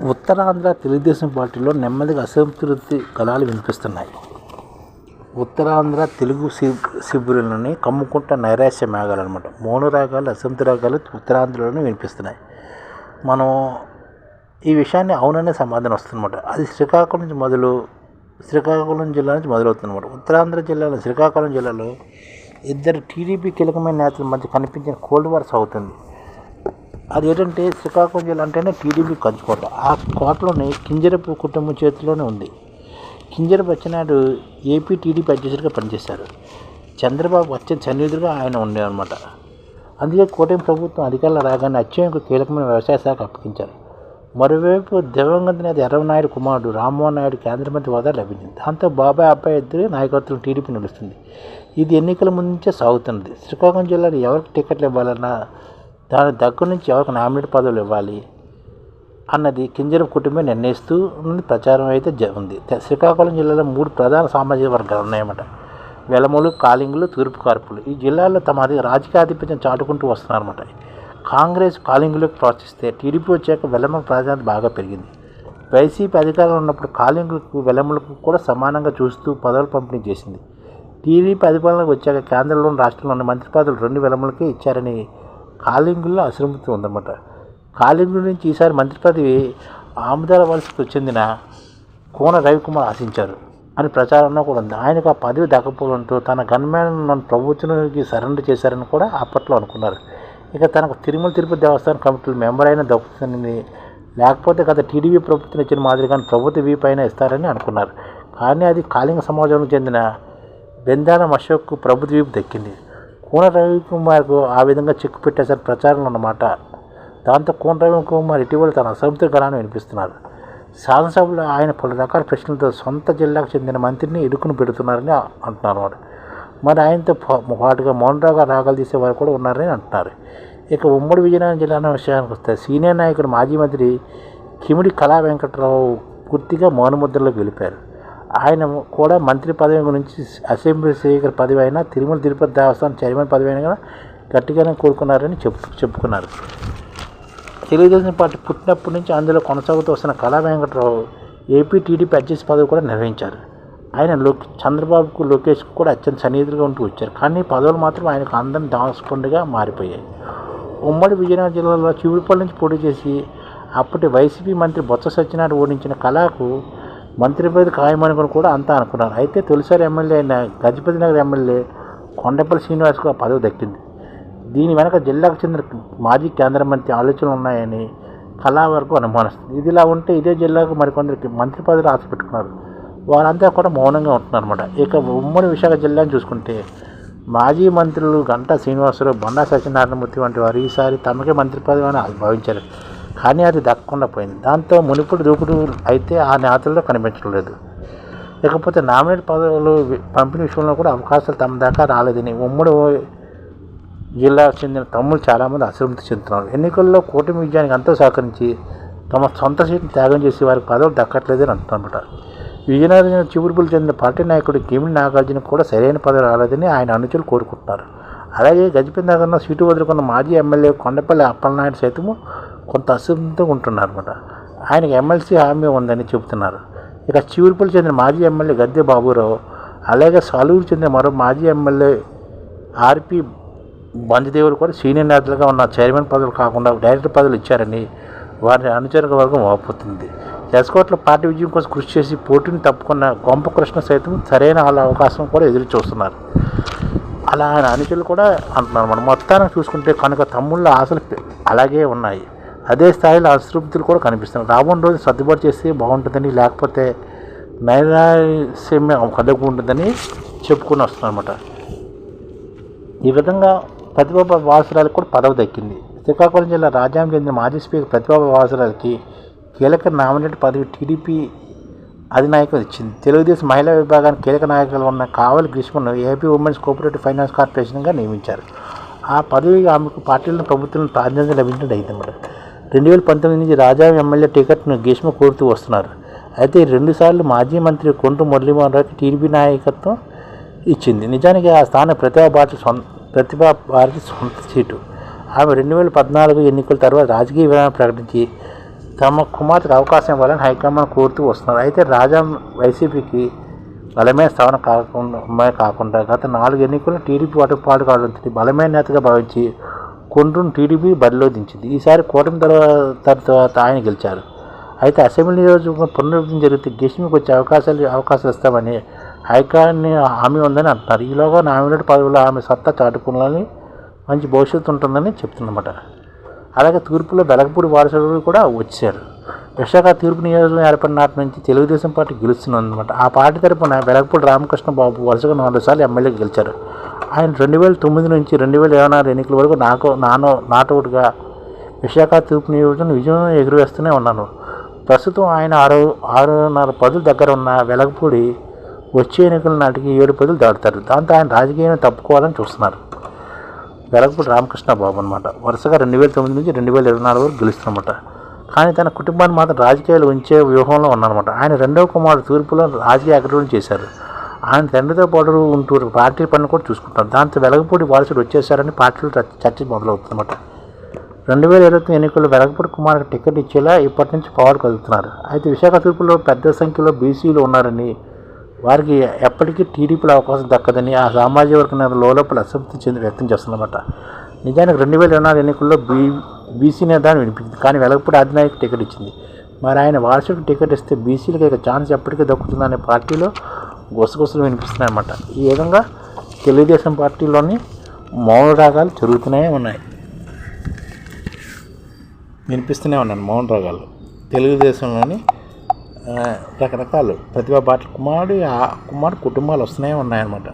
ఉత్తరాంధ్ర తెలుగుదేశం పార్టీలో నెమ్మదిగా అసంతృప్తి కళాలు వినిపిస్తున్నాయి. ఉత్తరాంధ్ర తెలుగు శి- శిబిరులని కమ్ముకుంట నైరాశ్య మేఘాలు అనమాట మౌన రాగాలు అసంతృప్తి రాగాలు ఉత్తరాంధ్రలోనే వినిపిస్తున్నాయి. మనం ఈ విషయాన్ని అవుననే సమాధానం వస్తుందన్నమాట. అది శ్రీకాకుళం నుంచి మొదలు శ్రీకాకుళం జిల్లా నుంచి మొదలవుతుందన్నమాట. ఉత్తరాంధ్ర జిల్లాలో శ్రీకాకుళం జిల్లాలో ఇద్దరు టీడీపీ కీలకమైన నేతల మధ్య కనిపించిన కోల్డ్ వార్ సాగుతుంది. అది ఏంటంటే శ్రీకాకుళం జిల్లా అంటేనే టీడీపీ కంచుకోట. ఆ కోటలోని కింజరపు కుటుంబం చేతిలోనే ఉంది. కింజరపు వచ్చినాడు ఏపీ టీడీపీ అధ్యక్షుడిగా పనిచేశారు. చంద్రబాబు వచ్చే సన్నిధులుగా ఆయన ఉండేవన్నమాట అందుకే కూటమి ప్రభుత్వం అధికారులు రాగానే అత్యంత కీలకమైన వ్యవసాయ శాఖ అప్పగించారు. మరోవైపు దివంగత నేత ఎర్రనాయుడు కుమారుడు రామ్మోహన్ నాయుడు కేంద్ర మంత్రి హోదా లభించింది. దాంతో బాబాయ్ అబ్బాయి ఇద్దరు నాయకత్వం టీడీపీ నిలుస్తుంది ఇది ఎన్నికల ముందు నుంచే సాగుతున్నది. శ్రీకాకుళం జిల్లాలో ఎవరికి టికెట్లు ఇవ్వాలన్నా దాని దగ్గర నుంచి ఎవరికి నామినేట్ పదవులు ఇవ్వాలి అన్నది కింజరం కుటుంబం నిర్ణయిస్తూ ఉన్న ప్రచారం అయితే జ- ఉంది. శ్రీకాకుళం జిల్లాలో మూడు ప్రధాన సామాజిక వర్గాలు ఉన్నాయన్నమాట. వెలములు కాలింగులు తూర్పు కార్పులు. ఈ జిల్లాలో తమ రాజకీయ ఆధిపత్యం చాటుకుంటూ వస్తున్నారన్నమాట. కాంగ్రెస్ కాలింగులకు ప్రోత్సహిస్తే టీడీపీ వచ్చాక వెలమ ప్రాధాన్యత బాగా పెరిగింది. వైసీపీ అధికారంలో ఉన్నప్పుడు కాలింగులకు వెలములకు కూడా సమానంగా చూస్తూ పదవులు పంపిణీ చేసింది. టీడీపీ అధికారంలోకి వచ్చాక కేంద్రంలోని రాష్ట్రంలోని మంత్రి పదవులు రెండు వెలములకే ఇచ్చారని కాలింగుల్లో అసంతృప్తి ఉందన్నమాట. కాలింగుల నుంచి ఈసారి మంత్రి పదవి ఆముదాల వలసకు చెందిన కోన రవికుమార్ ఆశించారు. అని ప్రచారంలో కూడా ఉంది. ఆయనకు ఆ పదవి దక్కపోవడంతో తన గన్మ్యాన్ ప్రభుత్వానికి సరెండర్ చేశారని కూడా అప్పట్లో అనుకున్నారు. ఇక తనకు తిరుమల తిరుపతి దేవస్థానం కమిటీలో మెంబర్ అయిన దక్కుతుంది లేకపోతే గత టీడీపీ ప్రభుత్వం ఇచ్చిన మాదిరిగానే ప్రభుత్వ వీ పైన ఇస్తారని అనుకున్నారు. కానీ అది కాళింగ సమాజానికి చెందిన బెందానం అశోక్ ప్రభుత్వ వీపు దక్కింది. కూన రవికుమార్కు ఆ విధంగా చెక్కు పెట్టేశారు ప్రచారంలో అన్నమాట. దాంతో కూన రవికుమార్ ఇటీవల తన అసంతృప్తి గణాన్ని వినిపిస్తున్నారు. శాసనసభలో ఆయన పలు రకాల ప్రశ్నలతో సొంత జిల్లాకు చెందిన మంత్రిని ఇరుకును పెడుతున్నారని అంటున్నారు వాడు మరి ఆయనతో పాటుగా మౌనరావుగా రాగాలు తీసేవారు కూడా ఉన్నారని అంటున్నారు. ఇక ఉమ్మడి విజయనగరం జిల్లా విషయానికి వస్తే సీనియర్ నాయకుడు మాజీ మంత్రి కిమిడి కళా వెంకట్రావు పూర్తిగా మౌనముద్రలోకి వెళ్ళిపోయారు ఆయన కూడా మంత్రి పదవి గురించి అసెంబ్లీ స్పీకర్ పదవి అయినా తిరుమల తిరుపతి దేవస్థానం చైర్మన్ పదవి అయినా కూడా గట్టిగానే కోరుకున్నారని చెప్పు చెప్పుకున్నారు. తెలుగుదేశం పార్టీ పుట్టినప్పటి నుంచి అందులో కొనసాగుతూ వస్తున్న కళా వెంకటరావు ఏపీ టీడీపీ అధ్యక్ష పదవి కూడా నిర్వహించారు ఆయన లో చంద్రబాబుకు లోకేష్కు కూడా అత్యంత సన్నిహితులుగా ఉంటూ వచ్చారు. కానీ పదవులు మాత్రం ఆయనకు అందరం దాచుకుండగా మారిపోయాయి. ఉమ్మడి విజయనగరం జిల్లాలో చివురుపల్లి నుంచి పోటీ చేసి అప్పటి వైసీపీ మంత్రి బొత్స సత్యనారాయణ ఓడించిన కళకు మంత్రి పదవి ఖాయమనుకుని కూడా అంతా అనుకున్నారు. అయితే తొలిసారి ఎమ్మెల్యే అయిన గజపతి నగర్ ఎమ్మెల్యే కొండపల్లి శ్రీనివాస్కు ఆ పదవి దక్కింది. దీని వెనక జిల్లాకు చెందిన మాజీ కేంద్ర మంత్రి ఆలోచనలు ఉన్నాయని కళా వరకు అనుమానిస్తుంది. ఇదిలా ఉంటే ఇదే జిల్లాకు మరికొందరికి మంత్రి పదవులు ఆశ పెట్టుకున్నారు. వారంతా కూడా మౌనంగా ఉంటున్నారు అనమాట ఇక ఉమ్మడి విశాఖ జిల్లాను చూసుకుంటే మాజీ మంత్రులు గంటా శ్రీనివాసరావు బండా సత్యనారాయణమూర్తి వంటి వారు ఈసారి తమకే మంత్రి పదవి అని భావించారు కానీ అది దక్కకుండా పోయింది. దాంతో మునిపుడు దూకుడు అయితే ఆ నేతల్లో కనిపించలేదు లేకపోతే నామినేట్ పదవులు పంపిణీ విషయంలో కూడా అవకాశాలు తమ దాకా రాలేదని ఉమ్మడి జిల్లాకు చెందిన తమ్ముడు చాలామంది అసంతృప్తి చెందుతున్నారు. ఎన్నికల్లో కూటమి విజయానికి అంతా సహకరించి తమ సొంత సీట్ని త్యాగం చేసి వారికి పదవులు దక్కట్లేదని అంటున్నమాట విజయనగరం చివరిపులు చెందిన పార్టీ నాయకుడు కిమిడి నాగార్జున కూడా సరైన పదవి రాలేదని ఆయన అనుచరులు కోరుకుంటున్నారు. అలాగే గజపతి నగరంలో సీటు వదులుకున్న మాజీ ఎమ్మెల్యే కొండపల్లి అప్పలనాయుడు సైతము కొంత అసంతృప్తిగా ఉంటున్నారు అనమాట ఆయనకు ఎమ్మెల్సీ హామీ ఉందని చెబుతున్నారు. ఇక చివరిపల్లి చెందిన మాజీ ఎమ్మెల్యే గద్దె బాబురావు అలాగే సాలూరు చెందిన మరో మాజీ ఎమ్మెల్యే ఆర్పి బంధుదేవులు కూడా సీనియర్ నేతలుగా ఉన్న చైర్మన్ పదవులు కాకుండా డైరెక్టర్ పదవులు ఇచ్చారని వారిని అనుచరుల వర్గం వాపోతుంది. ఎస్కోట్ల పార్టీ విజయం కోసం కృషి చేసి పోటీని తప్పుకున్న గొంపకృష్ణ సైతం సరైన వాళ్ళ అవకాశం కూడా ఎదురు చూస్తున్నారు. అలా ఆయన అనుచరులు కూడా అంటున్నారు. మనం మొత్తానికి చూసుకుంటే కనుక తమ్ముళ్ళ ఆశలు అలాగే ఉన్నాయి. అదే స్థాయిలో అసృప్తులు కూడా కనిపిస్తున్నాయి. రాబోయే రోజు సర్దుబాటు చేస్తే బాగుంటుందని లేకపోతే నైరాశ్యమే కలుగుంటుందని చెప్పుకుని వస్తున్నారన్నమాట. ఈ విధంగా ప్రతిభా వాసురాలకు కూడా పదవి దక్కింది. శ్రీకాకుళం జిల్లా రాజ్యాంగం చెందిన మాజీ స్పీకర్ ప్రతిభా వాసురాలకి కీలక నామినేట్ పదవి టీడీపీ అధినాయకులు ఇచ్చింది. తెలుగుదేశం మహిళా విభాగానికి కీలక నాయకులు ఉన్న కావలి గ్రీష్మను ఏపీ ఉమెన్స్ కోఆపరేటివ్ ఫైనాన్స్ కార్పొరేషన్గా నియమించారు. ఆ పదవి ఆమెకు పార్టీలను ప్రభుత్వం ప్రాధాన్యత లభించడం అయిందన్నమాట. రెండు వేల పంతొమ్మిది నుంచి రాజా ఎమ్మెల్యే టికెట్ను గ్రీష్మ కోరుతూ వస్తున్నారు. అయితే రెండుసార్లు మాజీ మంత్రి కొండ్రు మురళీమోహన్ రావుకి టీడీపీ నాయకత్వం ఇచ్చింది. నిజానికి ఆ స్థానం ప్రతిభా భారతి సొంత ప్రతిభా భారతి సొంత సీటు. ఆమె రెండు వేల పద్నాలుగు ఎన్నికల తర్వాత రాజకీయ విరామం ప్రకటించి తమ కుమార్తెకు అవకాశం ఇవ్వాలని హైకమాండ్ కోరుతూ వస్తున్నారు. అయితే రాజా వైసీపీకి బలమైన స్థానం కాకుండా కాకుండా గత నాలుగు ఎన్నికల్లో టీడీపీ వాటి పాటు కావడంతో బలమైన నేతగా భావించి కొండ్రును టీడీపీ బరిలో దించింది. ఈసారి కూటమి తర్వాత తర్వాత ఆయన గెలిచారు. అయితే అసెంబ్లీ నియోజకవర్గం పునరుద్ధం జరిగితే గెస్మికి వచ్చే అవకాశాలు అవకాశాలు ఇస్తామని హైకాన్ని హామీ ఉందని అంటున్నారు. ఈలోగా నామినేట్ పదవిలో ఆమె సత్తా చాటుకున్నాలని మంచి భవిష్యత్తు ఉంటుందని చెప్తుందన్నమాట. అలాగే తూర్పులో బెలగపూడి వారసుడు కూడా వచ్చారు. విశాఖ తూర్పు నియోజకవర్గం ఏర్పడిన నాటి నుంచి తెలుగుదేశం పార్టీ గెలుస్తుందన్నమాట. ఆ పార్టీ తరపున వెలగపూడి రామకృష్ణ బాబు వరుసగా నాలుగు సార్లు ఎమ్మెల్యేగా గెలిచారు. ఆయన రెండు వేల తొమ్మిది నుంచి రెండు వేల ఇరవై నాలుగు ఎన్నికల వరకు నాకు నానో నాటౌట్గా విశాఖ తూర్పు నియోజకవర్గం విజయం ఎగురవేస్తూనే ఉన్నాను. ప్రస్తుతం ఆయన ఆరు ఆరున్నర పదుల దగ్గర ఉన్న వెలగపూడి వచ్చే ఎన్నికల నాటికి ఏడు పదులు దాటుతారు. దాంతో ఆయన రాజకీయాన్ని తప్పుకోవాలని చూస్తున్నారు. వెలగపూడి రామకృష్ణ బాబు అనమాట వరుసగా రెండు వేల తొమ్మిది నుంచి రెండు వేల ఇరవై నాలుగు వరకు గెలుస్తున్నమాట కానీ తన కుటుంబాన్ని మాత్రం రాజకీయాలు ఉంచే వ్యూహంలో ఉన్నారన్నమాట ఆయన రెండవ కుమారుడు తూర్పులో రాజకీయ అగ్రహం చేశారు. ఆయన తండ్రితో పాటు ఉంటూ పార్టీ పనులు కూడా చూసుకుంటారు. దాంతో వెలగపూడి వారసుడు వచ్చేసారని పార్టీలో చర్చ- మొదలవుతుందన్నమాట. రెండు వేల ఇరవై తొమ్మిది ఎన్నికల్లో వెలగపూడి కుమార్కి టికెట్ ఇచ్చేలా ఇప్పటి నుంచి పవర్ కదులుతున్నారు. అయితే విశాఖ తూర్పులో పెద్ద సంఖ్యలో బీసీలు ఉన్నారని వారికి ఎప్పటికీ టీడీపీలో అవకాశం దక్కదని ఆ సామాజిక వర్గ నేతలు లోపల అసంతృప్తి చెంది వ్యక్తం చేస్తున్నమాట నిజానికి రెండు వేల ఇరవై నాలుగు ఎన్నికల్లో బీ బీసీ నేత వినిపించింది. కానీ వెలగపూడి అధినాయకు టికెట్ ఇచ్చింది. మరి ఆయన వారసుడికి టికెట్ ఇస్తే బీసీలకి ఇక ఛాన్స్ ఎప్పటికీ దక్కుతుందనే పార్టీలో గుసగుసలు వినిపిస్తున్నాయన్నమాట ఈ విధంగా తెలుగుదేశం పార్టీలోని మౌన రాగాలు జరుగుతూనే ఉన్నాయి. వినిపిస్తూనే ఉన్నాను మౌన రాగాలు. తెలుగుదేశంలోని రకరకాలు. ప్రతిభా పాటల కుమారుడు ఆ కుమారుడు కుటుంబాలు వస్తూనే ఉన్నాయన్నమాట